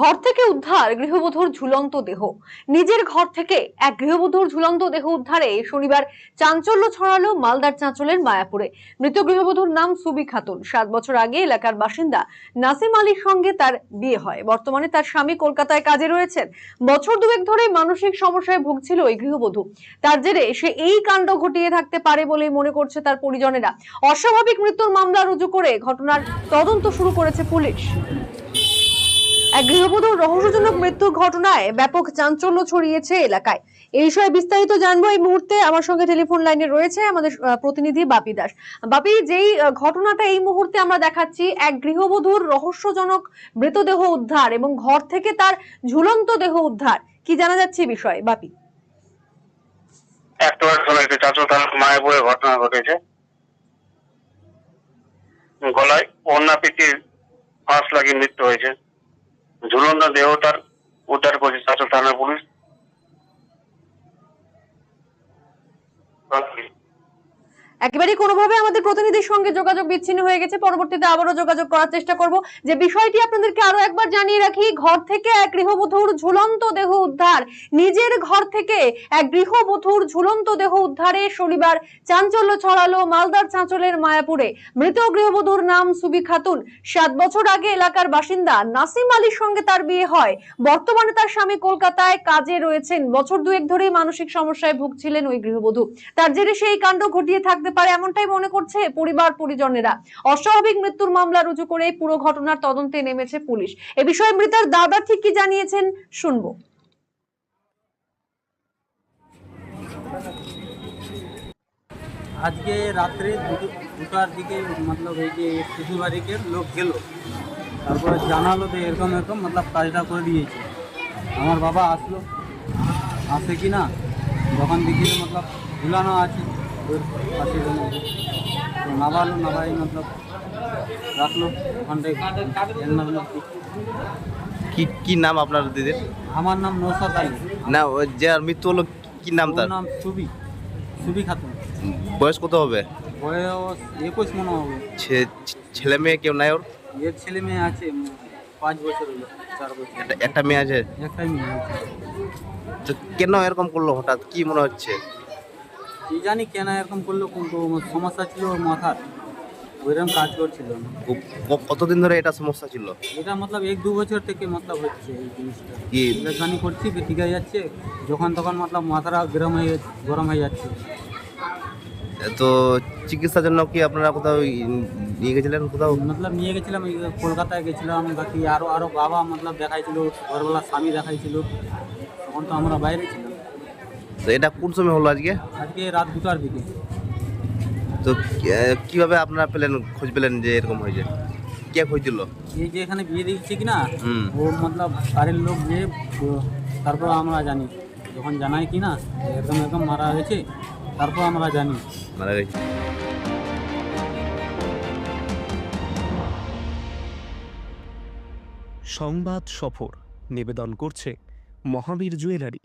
ঘর থেকে উদ্ধার গৃহবধূর ঝুলন্ত দেহ। নিজের ঘর থেকে এক গৃহবধূর ঝুলন্ত দেহ উদ্ধারে শনিবার চাঞ্চল্য ছড়ালো মালদার চাঁচলের মায়াপুরে। মৃত গৃহবধূর নাম সুবি খাতুন। সাত বছর আগে এলাকার বাসিন্দা নাসিম আলীর সঙ্গে তার বিয়ে হয়। বর্তমানে তার স্বামী কলকাতায় কাজে রয়েছেন। বছর দুয়েক ধরে মানসিক সমস্যায় ভুগছিল ওই গৃহবধূ। তার জেরে সে এই কাণ্ড ঘটিয়ে থাকতে পারে বলে মনে করছে তার পরিজনেরা। অস্বাভাবিক মৃত্যুর মামলা রুজু করে ঘটনার তদন্ত শুরু করেছে পুলিশ। এক গৃহবধূর রহস্যজনক মৃত্যুর ঘটনায় ব্যাপক চাঞ্চল্য ছড়িয়েছে এলাকায়। এই বিষয়ে বিস্তারিত জানব এই মুহূর্তে। আমার সঙ্গে টেলিফোন লাইনে রয়েছে আমাদের প্রতিনিধি বাপি দাস। বাপি, যেই ঘটনাটা এই মুহূর্তে আমরা দেখাচ্ছি, এক গৃহবধূর রহস্যজনক মৃতদেহ উদ্ধার এবং ঘর থেকে তার ঝুলন্ত দেহ উদ্ধার। কি জানা যাচ্ছে বিষয়ে, বাপি? একটি চাচু তার মায়াপুরে ঘটনা ঘটেছে। গলায় অন্যা পিটির ফাঁস লাগিয়ে মৃত্যু হয়েছে। ঝুলন্ত দেহ তার উদ্ধার করেছে চাচু থানার পুলিশ একেবারে কোনোভাবে আমাদের প্রতিনিধির সঙ্গে যোগাযোগ বিচ্ছিন্ন হয়ে গেছে। পরবর্তীতে আবারও যোগাযোগ করার চেষ্টা করব। যে বিষয়টি আপনাদেরকে আরও একবার জানিয়ে রাখি, ঘর থেকে এক গৃহবধূর ঝুলন্ত দেহ উদ্ধার, নিজের ঘর থেকে এক গৃহবধূর ঝুলন্ত দেহ উদ্ধারে শনিবার চাঞ্চল্য ছড়ালো মালদার চাঁচলের মায়াপুরে। মৃত গৃহবধূর নাম সুবি খাতুন। সাত বছর আগে এলাকার বাসিন্দা নাসিম আলীর সঙ্গে তার বিয়ে হয়। বর্তমানে তার স্বামী কলকাতায় কাজে রয়েছেন। বছর দুয়েক ধরেই মানসিক সমস্যায় ভুগছিলেন ওই গৃহবধূ। তার জেরে সেই কাণ্ড ঘটিয়ে থাকতে পারে এমনটাই মনে করছে পরিবার পরিজনেরা। অস্বাভাবিক মৃত্যুর মামলা রুজু করে পুরো ঘটনার তদন্তে নেমেছে পুলিশ। এ বিষয়ে মৃতার দাদা ঠিক কি জানিয়েছেন শুনব। আজকে রাত্রে দুটো দুটার দিকে মতলব এই যে শ্বশুরবাড়িকে লোক গেল। তারপরে জানালো যে এরকম এরকম মতলব কাজটা করে দিয়েছে। আমার বাবা আসলো। আসে কি না যখন দেখি মতলব ঝুলানো আছে। নামালো নামাই মতলব রাখল ওখানটায় জানলাম না কি। কি নাম আপনার দিদির? আমার নাম নৌসাদ আলী। না ও যে মৃত্যু হলো কি নাম তার? নাম সুবি সুবি খাতুন। বয়স কত হবে? বয়স একুশ মনে হবে। ছেলে মেয়ে কেউ নাই ওর? এর ছেলে মেয়ে আছে পাঁচ বছর হলো চার বছর। একটা- একটা মেয়ে আছে? একটাই মেয়ে আছে। তো কেন এরকম করল হঠাৎ? কি মনে হচ্ছে? কি জানি কেন এরকম করল কিন্তু সমস্যা ছিল ওর মাথার। ওইরকম কাজ করছিল। না ক- ক- কতদিন ধরে এটা সমস্যা ছিল? এটা মতলব এক দু বছর থেকে মতলব হচ্ছে এই জিনিসটা। কি? ইলেকট্রনিক করছি যে ঠিক হয়ে যাচ্ছে যখন তখন মতলব মাথাটা গরম হয়ে যাচ্ছে- গরম হয়ে যাচ্ছে। তো চিকিৎসার জন্য কি আপনারা কোথাও ই- নিয়ে গেছিলেন কোথাও? মতলব নিয়ে গেছিলাম এই কলকাতায় গেছিলাম বাকি আরও আরও বাবা মতলব দেখাইছিল ঘরবেলা স্বামী দেখাইছিল। তখন তো আমরা বাইরে ছিলাম। তো এটা কোন সময় হলো আজকে? আজকে রাত দুটার দিকে। তো কীভাবে আপনারা পেলেন খোঁজ পেলেন যে এরকম হয়েছে? কে খোঁজ দিল এই যে এখানে বিয়ে দিচ্ছে কি না হুম। ও মতলব বাড়ির লোক যে তারপর আমরা জানি। যখন জানাই কি না এরকম এরকম মারা গেছে তারপর আমরা জানি। মারা গেছে। সংবাদ সফর নিবেদন করছে মহাবীর জুয়েলারি।